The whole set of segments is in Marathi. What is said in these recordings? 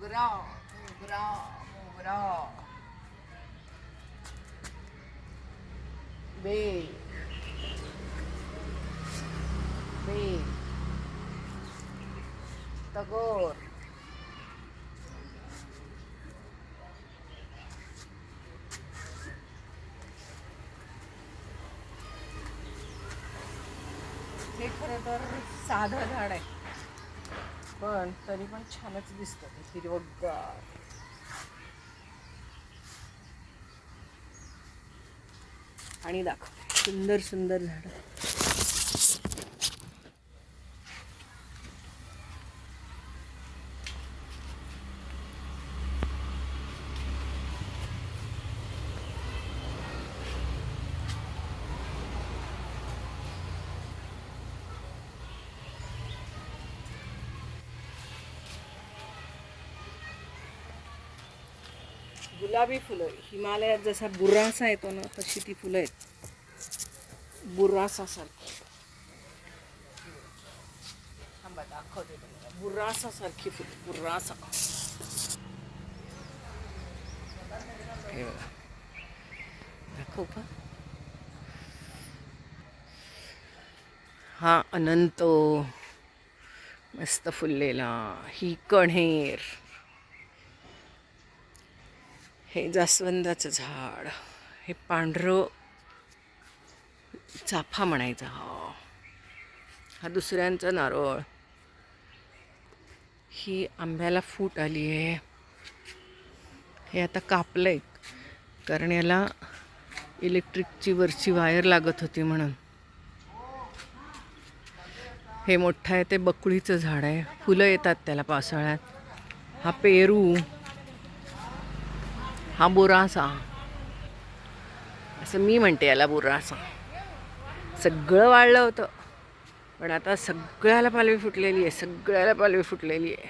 मोगरा मोगरा मोगरा बेल बेल तगोर हे खरं तर साधं झाड आहे. पण तरी पण छानच दिसतं हिरवगार. आणि दाखव सुंदर सुंदर झाडं. गुलाबी फुलं. हिमालयात जसा बुरासा येतो ना तशी ती फुलं आहेत. बुर्रासासारखी. थांबा दाखवते तुम्हाला. बुरासा फुलं बुरासा हे बघा. दाखव का? हा अनंत मस्त फुललेला ही कण्हेर. हे जास्वंदाचं झाड हे पांढरं चाफा म्हणायचा हा. हो. हा दुसऱ्यांचा नारळ. ही आंब्याला फूट आली आहे. हे आता कापलं आहे कारण याला इलेक्ट्रिकची वरची वायर लागत होती म्हणून. हे मोठं आहे ते बकुळीचं झाड आहे. फुलं येतात त्याला पावसाळ्यात. हा पेरू हा बुरासा असं. मी म्हणते याला बुरासा सगळं वाढलं होतं. पण आता सगळ्याला पालवी फुटलेली आहे सगळ्याला पालवी फुटलेली आहे.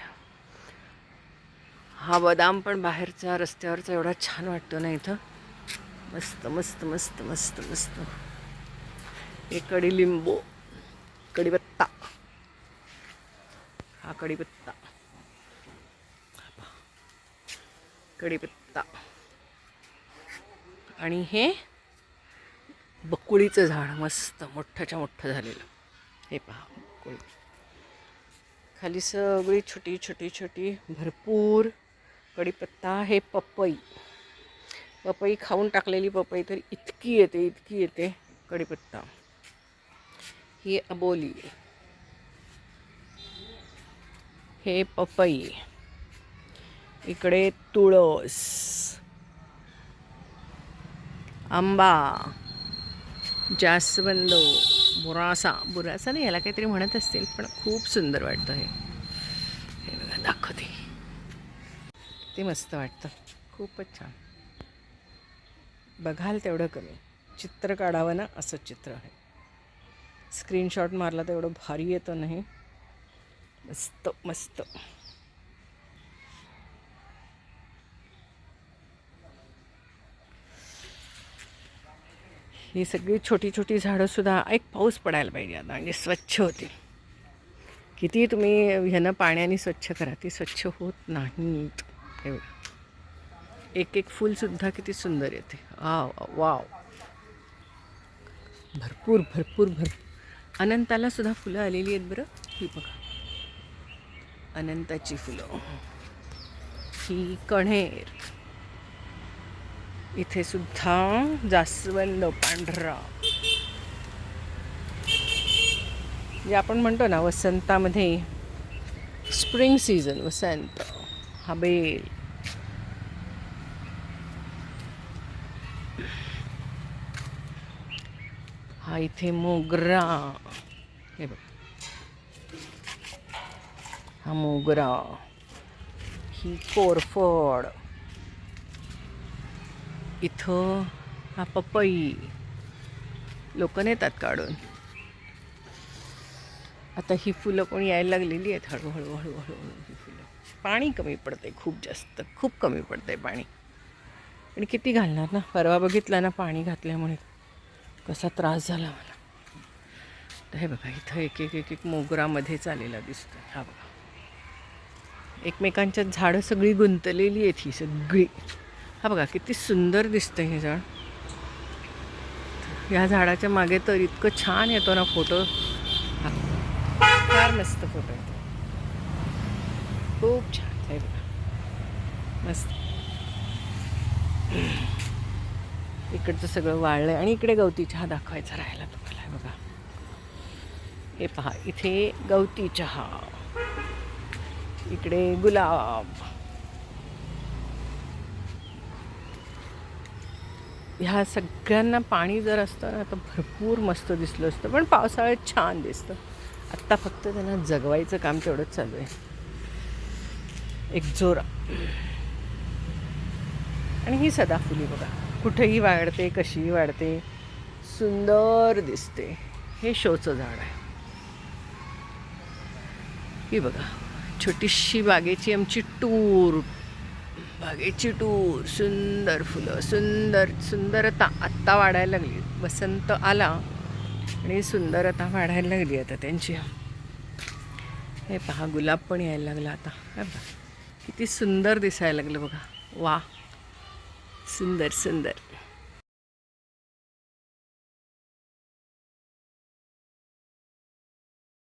हा बदाम पण बाहेरचा रस्त्यावरचा एवढा छान वाटतो ना इथं. मस्त मस्त मस्त मस्त मस्त. हे कडीलिंबू कढीपत्ता. हा कढीपत्ता. कढीपत्ता. आणि हे बकुळीचं झाड मस्त मोठ्याच्या मोठं झालेलं. हे पहा बकुळी. खाली सगळी छोटी छोटी छोटी भरपूर कढीपत्ता. हे पपई. पपई खाऊन टाकलेली पपई तर इतकी येते इतकी येते कढीपत्ता. ही अबोली. हे पपई. इकडे तुळस. आंबा जास्वंद बुरासा. बुरासा नाही याला काहीतरी म्हणत असतील पण खूप सुंदर वाटतं हे. हे बघा दाखवते. ते मस्त वाटतं. खूपच छान. बघाल तेवढं कमी. चित्र काढावं ना असं चित्र आहे. स्क्रीनशॉट मारला तर एवढं भारी येतं नाही. मस्त मस्त. ही सगळी छोटी छोटी झाडंसुद्धा एक पाऊस पडायला पाहिजे आता म्हणजे स्वच्छ होतील. किती तुम्ही ह्यानं पाण्याने स्वच्छ करा ती स्वच्छ होत नाहीत. एवढं एक एक फुलसुद्धा किती सुंदर येते. Wow wow. भरपूर भरपूर भरपूर अनंताला सुद्धा फुलं आलेली आहेत बरं. ही बघा. अनंताची फुलं. ही कण्हेर. इथे सुद्धा जास्वंद पांढरा. जे आपण म्हणतो ना वसंतामध्ये स्प्रिंग सीझन वसंत हा बेल. हा इथे मोगरा. हे बघ. हा मोगरा. ही कोरफड. इथं हा पपई लोक नेतात काढून. आता ही फुलं पण यायला लागलेली आहेत हळूहळू हळूहळू ही फुलं. पाणी कमी पडते खूप जास्त खूप कमी पडते पाणी. आणि किती घालणार ना? परवा बघितला ना पाणी घातल्यामुळे. कसा त्रास झाला मला. तर हे बघा इथं एक एक एक एक मोगरामध्ये चालेला दिसतो हा बघा. एकमेकांच्यात झाडं सगळी गुंतलेली आहेत ही सगळी. हा बघा किती सुंदर दिसतं हे झाड. या झाडाच्या मागे तर इतकं छान येतो ना फोटो हा. फार मस्त फोटो येतो. खूप छान आहे बघा. मस्त. इकडचं सगळं वाळलं आणि इकडे गवती चहा दाखवायचा राहिला तुम्हाला बघा. हे पहा इथे गवती चहा इकडे गुलाब. ह्या सगळ्यांना पाणी जर असतं ना तर भरपूर मस्त दिसलं असतं. पण पावसाळ्यात छान दिसतं. आत्ता फक्त त्यांना जगवायचं काम तेवढंच चालू आहे. एक जोरा. आणि ही सदाफुली बघा. कुठेही वाढते कशीही वाढते सुंदर दिसते. हे शोचं झाड आहे. ही बघा. छोटीशी बागेची आमची टूर. बागेची टूर सुंदर फुलं सुंदर सुंदरता आत्ता वाढायला लागली. वसंत आला आणि सुंदरता वाढायला लागली आता त्यांची. हे पहा गुलाब पण यायला लागला आता. बघा किती सुंदर दिसायला लागलं बघा. वा सुंदर सुंदर.